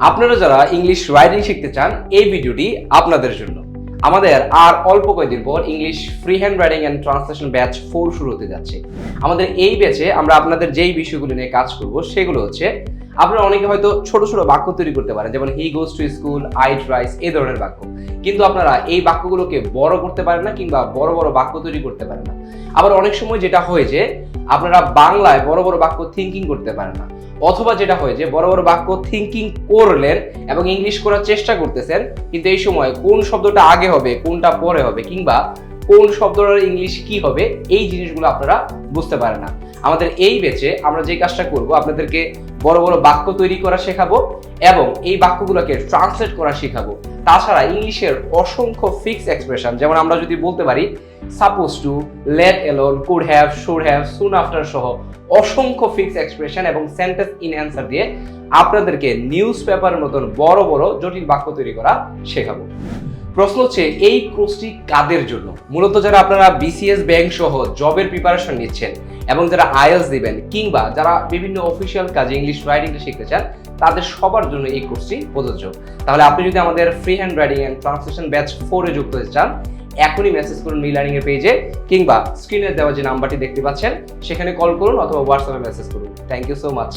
আপনারা যারা English writing শিখতে চান, এই ভিডিওটি আপনাদের জন্য। আমাদের আর অল্প কয়েকদিন পর English free handwriting and translation batch four শুরু হতে যাচ্ছে। আমাদের এই ব্যাচে আমরা আপনাদের যেই বিষয়গুলো নিয়ে কাজ করব, সেগুলো হচ্ছে, আপনারা অনেকে হয়তো ছোট ছোট বাক্য তৈরি করতে পারেন, যেমন he goes to school I tries এই ধরনের বাক্য। কিন্তু আপনারা এই বাক্যগুলোকে বড় করতে পারেন না কিংবা বড় বড় বাক্য তৈরি করতে পারেন না। আবার অনেক সময় যেটা হয় যে, আপনারা বাংলায় বড় বড় বাক্য থিঙ্কিং করতে পারেন না। অথবা যেটা হয় যে বড় বড় বাক্য থিঙ্কিং করলেন এবং ইংলিশ করার চেষ্টা করতেছেন, কিন্তু এই সময় কোন শব্দটা আগে হবে, কোনটা পরে হবে, কিংবা কোন শব্দটার ইংলিশ কি হবে, এই জিনিসগুলো আপনারা বুঝতে পারেন না। আমাদের এই বেচে আমরা যে কাজটা করব, আপনাদেরকে বড় বড় বাক্য তৈরি করা শেখাবো এবং এই বাক্যগুলোকে ট্রান্সলেট করা শেখাবো। তাছাড়া ইংলিশের অসংখ্য ফিক্স এক্সপ্রেশন যেমন আমরা যদি বলতে পারি suppose to let alone could have should have soon after সহ অসংখ্য ফিক্স এক্সপ্রেশন এবং সেন্টেন্স ইন অ্যান্সার দিয়ে আপনাদেরকে নিউজ পেপারের মতন বড় বড় জটিল বাক্য তৈরি করা শেখাবো। প্রশ্ন হচ্ছে, এই কোর্সটি কাদের জন্য? মূলত যারা আপনারা বিসিএস ব্যাংক সহ জবের প্রিপারেশন নিচ্ছেন এবং যারা আইএলস দিবেন কিংবা যারা বিভিন্ন অফিসিয়াল কাজে ইংলিশ রাইটিংটা শিখতে চান, তাদের সবার জন্য এই কোর্সটি প্রযোজ্য। তাহলে আপনি যদি আমাদের free handwriting and translation batch ফোরে যুক্ত হতে চান, এখনই মেসেজ করুন মি লার্নিং এর পেজে কিংবা স্ক্রিনে দেওয়া যে নাম্বারটি দেখতে পাচ্ছেন, সেখানে কল করুন অথবা হোয়াটসঅ্যাপে মেসেজ করুন। Thank you so much